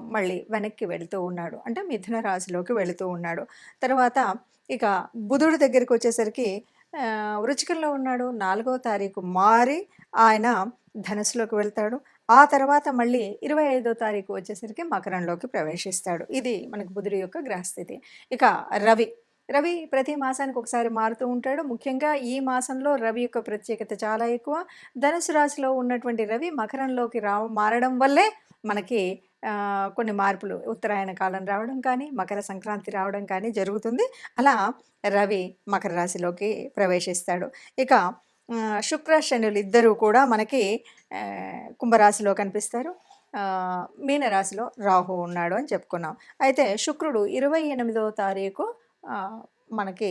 మళ్ళీ వెనక్కి వెళుతూ ఉన్నాడు. అంటే మిథున రాశిలోకి వెళుతూ ఉన్నాడు. తర్వాత ఇక బుధుడి దగ్గరికి వచ్చేసరికి వృచికంలో ఉన్నాడు. నాలుగో తారీఖు మారి ఆయన ధనస్సులోకి వెళ్తాడు. ఆ తర్వాత మళ్ళీ ఇరవై ఐదో తారీఖు వచ్చేసరికి మకరంలోకి ప్రవేశిస్తాడు. ఇది మనకు బుధుడి యొక్క గ్రహస్థితి. ఇక రవి రవి ప్రతి మాసానికి ఒకసారి మారుతూ ఉంటాడు. ముఖ్యంగా ఈ మాసంలో రవి యొక్క ప్రత్యేకత చాలా ఎక్కువ. ధనుసు రాశిలో ఉన్నటువంటి రవి మకరంలోకి రా మారడం వల్లే మనకి కొన్ని మార్పులు. ఉత్తరాయణ కాలం రావడం కానీ మకర సంక్రాంతి రావడం కానీ జరుగుతుంది. అలా రవి మకర రాశిలోకి ప్రవేశిస్తాడు. ఇక శుక్ర శనులు ఇద్దరూ కూడా మనకి కుంభరాశిలో కనిపిస్తారు. మీనరాశిలో రాహు ఉన్నాడు అని చెప్పుకున్నాం. అయితే శుక్రుడు ఇరవై ఎనిమిదవ తారీఖు మనకి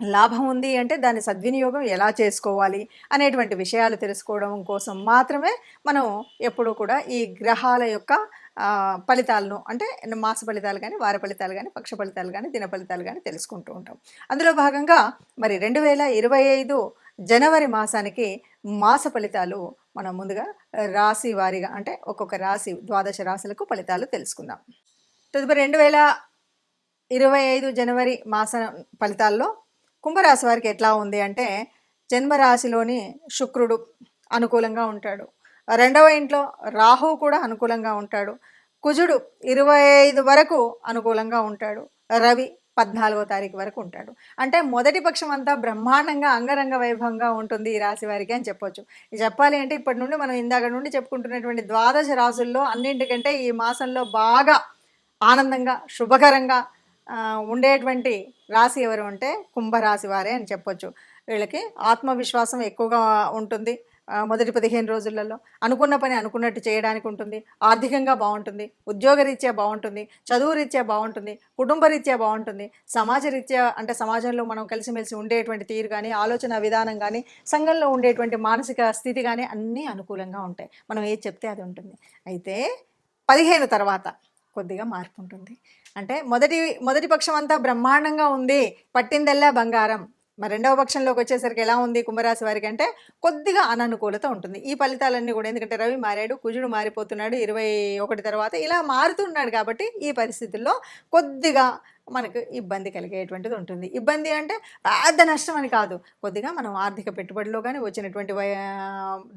లాభం ఉంది అంటే దాని సద్వినియోగం ఎలా చేసుకోవాలి అనేటువంటి విషయాలు తెలుసుకోవడం కోసం మాత్రమే మనం ఎప్పుడూ కూడా ఈ గ్రహాల యొక్క ఫలితాలను అంటే మాస ఫలితాలు కానీ వార ఫలితాలు కానీ పక్ష ఫలితాలు కానీ దిన ఫలితాలు కానీ తెలుసుకుంటూ ఉంటాం. అందులో భాగంగా మరి రెండు వేల ఇరవై ఐదు జనవరి మాసానికి మాస ఫలితాలు మనం ముందుగా రాశి వారిగా అంటే ఒక్కొక్క రాశి ద్వాదశ రాశులకు ఫలితాలు తెలుసుకుందాం. తదుపరి రెండు వేల ఇరవై ఐదు జనవరి మాస ఫలితాల్లో కుంభరాశి వారికి ఎట్లా ఉంది అంటే జన్మరాశిలోని శుక్రుడు అనుకూలంగా ఉంటాడు. రెండవ ఇంట్లో రాహు కూడా అనుకూలంగా ఉంటాడు. కుజుడు ఇరవై ఐదు వరకు అనుకూలంగా ఉంటాడు. రవి పద్నాలుగో తారీఖు వరకు ఉంటాడు. అంటే మొదటి పక్షం అంతా బ్రహ్మాండంగా అంగరంగ వైభవంగా ఉంటుంది ఈ రాశి వారికి అని చెప్పొచ్చు. ఇది చెప్పాలి అంటే ఇప్పటి నుండి మనం ఇందాక నుండి చెప్పుకుంటున్నటువంటి ద్వాదశ రాసుల్లో అన్నింటికంటే ఈ మాసంలో బాగా ఆనందంగా శుభకరంగా ఉండేటువంటి రాశి ఎవరు అంటే కుంభరాశి వారే అని చెప్పొచ్చు. వీళ్ళకి ఆత్మవిశ్వాసం ఎక్కువగా ఉంటుంది. మొదటి పదిహేను రోజులలో అనుకున్న పని అనుకున్నట్టు చేయడానికి ఉంటుంది. ఆర్థికంగా బాగుంటుంది. ఉద్యోగరీత్యా బాగుంటుంది. చదువు రీత్యా బాగుంటుంది. కుటుంబ రీత్యా బాగుంటుంది. సమాజ రీత్యా అంటే సమాజంలో మనం కలిసిమెలిసి ఉండేటువంటి తీరు కానీ ఆలోచన విధానం కానీ సంఘంలో ఉండేటువంటి మానసిక స్థితి కానీ అన్నీ అనుకూలంగా ఉంటాయి. మనం ఏది చెప్తే అది ఉంటుంది. అయితే పదిహేను తర్వాత కొద్దిగా మార్పు ఉంటుంది అంటే మొదటి మొదటి పక్షం అంతా బ్రహ్మాండంగా ఉంది పట్టిందల్లా బంగారం. మరి రెండవ పక్షంలోకి వచ్చేసరికి ఎలా ఉంది కుంభరాశి వారికి అంటే కొద్దిగా అననుకూలత ఉంటుంది. ఈ ఫలితాలన్నీ కూడా ఎందుకంటే రవి మారాడు కుజుడు మారిపోతున్నాడు ఇరవై ఒకటి తర్వాత ఇలా మారుతున్నాడు కాబట్టి ఈ పరిస్థితుల్లో కొద్దిగా మనకు ఇబ్బంది కలిగేటువంటిది ఉంటుంది. ఇబ్బంది అంటే పెద్ద నష్టం అని కాదు. కొద్దిగా మనం ఆర్థిక పెట్టుబడిలో కానీ వచ్చినటువంటి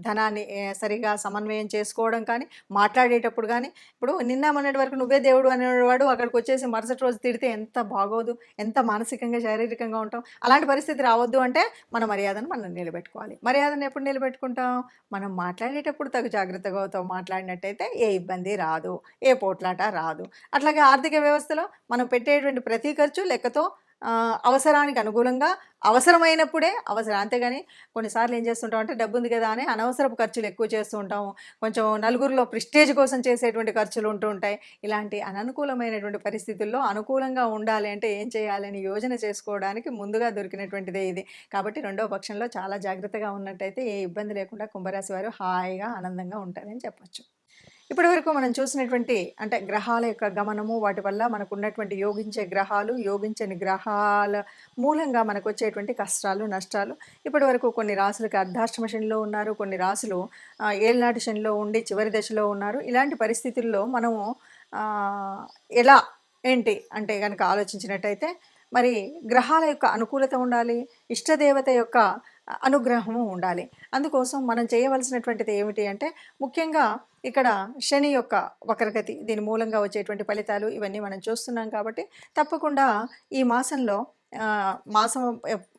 ధనాన్ని సరిగా సమన్వయం చేసుకోవడం కానీ మాట్లాడేటప్పుడు కానీ ఇప్పుడు నిన్న మొన్నటి వరకు నువ్వే దేవుడు అనేవాడు అక్కడికి వచ్చేసి మరుసటి రోజు తిడితే ఎంత బాగోదు ఎంత మానసికంగా శారీరకంగా ఉంటాం? అలాంటి పరిస్థితి రావద్దు అంటే మన మర్యాదను మనం నిలబెట్టుకోవాలి. మర్యాదను ఎప్పుడు నిలబెట్టుకుంటాం? మనం మాట్లాడేటప్పుడు తగు జాగ్రత్తగా మాట్లాడినట్టయితే ఏ ఇబ్బంది రాదు ఏ పోట్లాట రాదు. అట్లాగే ఆర్థిక వ్యవస్థలో మనం పెట్టేటువంటి ప్రతి ఖర్చు లెక్కతో అవసరానికి అనుగుణంగా అవసరమైనప్పుడే అవసరం. అంతేగాని కొన్నిసార్లు ఏం చేస్తుంటాం అంటే డబ్బు ఉంది కదా అని అనవసరపు ఖర్చులు ఎక్కువ చేస్తూ ఉంటాము కొంచెం నలుగురిలో ప్రిస్టేజ్ కోసం చేసేటువంటి ఖర్చులు ఉంటూ ఉంటాయి. ఇలాంటి అననుకూలమైనటువంటి పరిస్థితుల్లో అనుకూలంగా ఉండాలి అంటే ఏం చేయాలని యోజన చేసుకోవడానికి ముందుగా దొరికినటువంటిదే ఇది. కాబట్టి రెండవ పక్షంలో చాలా జాగ్రత్తగా ఉన్నట్టయితే ఏ ఇబ్బంది లేకుండా కుంభరాశి వారు హాయిగా ఆనందంగా ఉంటారని చెప్పచ్చు. ఇప్పటి వరకు మనం చూసినటువంటి అంటే గ్రహాల యొక్క గమనము వాటి వల్ల మనకు ఉన్నటువంటి యోగించే గ్రహాలు యోగించని గ్రహాల మూలంగా మనకు వచ్చేటువంటి కష్టాలు నష్టాలు. ఇప్పటి వరకు కొన్ని రాసులకి అర్ధాష్టమ శనిలో ఉన్నారు కొన్ని రాసులు ఆ, ఏళ్ళనాటి శనిలో ఉండి చివరి దశలో ఉన్నారు. ఇలాంటి పరిస్థితుల్లో మనము ఎలా ఏంటి అంటే కనుక ఆలోచించినట్టయితే మరి గ్రహాల యొక్క అనుకూలత ఉండాలి ఇష్టదేవత యొక్క అనుగ్రహము ఉండాలి. అందుకోసం మనం చేయవలసినటువంటిది ఏమిటి అంటే ముఖ్యంగా ఇక్కడ శని యొక్క వక్రగతి దీని మూలంగా వచ్చేటువంటి ఫలితాలు ఇవన్నీ మనం చూస్తున్నాం కాబట్టి తప్పకుండా ఈ మాసంలో మాసం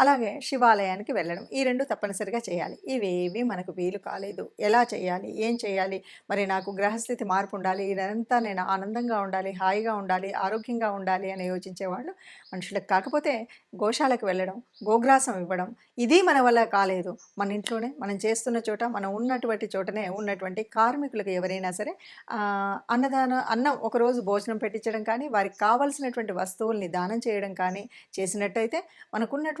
అలాగే శివాలయానికి వెళ్ళడం. ఈ రెండు తప్పనిసరిగా చేయాలి. ఇవేవి మనకు వీలు కాలేదు. ఎలా చేయాలి? ఏం చేయాలి? మరి నాకు గ్రహస్థితి మార్పు ఉండాలి. ఇదంతా నేను ఆనందంగా ఉండాలి హాయిగా ఉండాలి ఆరోగ్యంగా ఉండాలి అని యోచించేవాళ్ళు మనుషులకు కాకపోతే గోశాలకు వెళ్ళడం గోగ్రాసం ఇవ్వడం ఇది మన వల్ల కాలేదు. మన ఇంట్లోనే మనం చేస్తున్న చోట మనం ఉన్నటువంటి చోటనే ఉన్నటువంటి కార్మికులకు ఎవరైనా సరే అన్నదాన అన్నం ఒకరోజు భోజనం పెట్టించడం కానీ వారికి కావలసినటువంటి వస్తువుల్ని దానం చేయడం కానీ చేసినట్టయితే మనకున్నటువంటి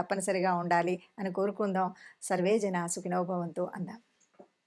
తప్పనిసరిగా ఉండాలి అని కోరుకుందాం. సర్వే జన సుఖినోభవంతు అందాం